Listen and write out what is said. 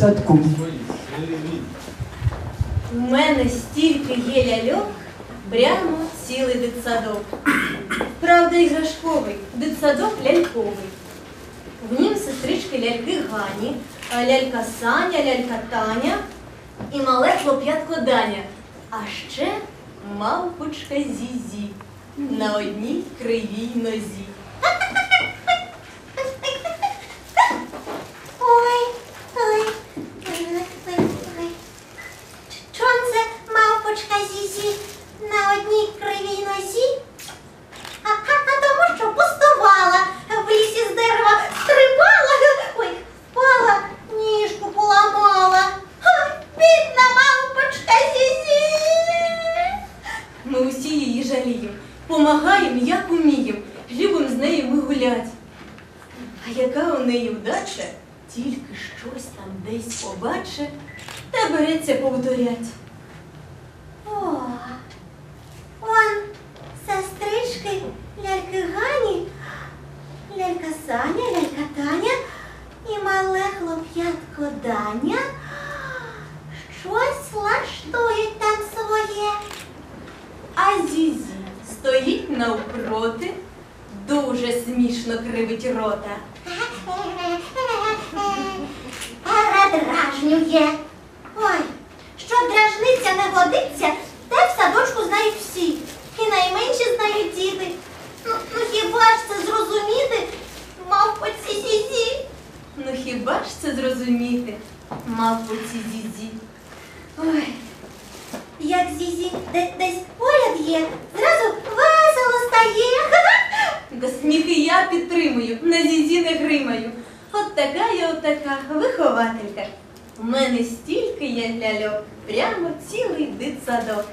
садку. У мене стільки є ляльок, прямо цілий дитсадок. Правда, іграшковий, дитсадок ляльковий. В нім сестрички ляльки Гані, лялька Саня, лялька Таня і мале хлоп'ятко Даня. А ще мавпочка Зізі на одній кривій нозі. Ой, ой, ой, ой, ой. Чом це мавпочка на одній кривій нозі? А, а, а тому що пустувала, в лісі з дерева стрибала, ой, впала, ніжку поламала. Ой, бідна мавпочка Зізі. Ми усі її жаліємо, помагаємо, як уміємо, любимо з нею ми гулять. А яка у неї вдача, тільки щось там десь побаче, та береться повторять. Ляльки Гані, лялька Саня, лялька Таня і мале хлоп'ятко Даня щось влаштують там своє. А Зізі стоїть навпроти, дуже смішно кривить рота. Передражнює. Ой, що дражниця не годиться, хіба ж це зрозуміти, мавпоці Зізі? Ой, як зізі де- десь поряд є, зразу весело стає. Да сміх і я підтримую, на Зізі не гримаю. От така я от така вихователька. У мене стільки є ляльок, прямо цілий дитсадок.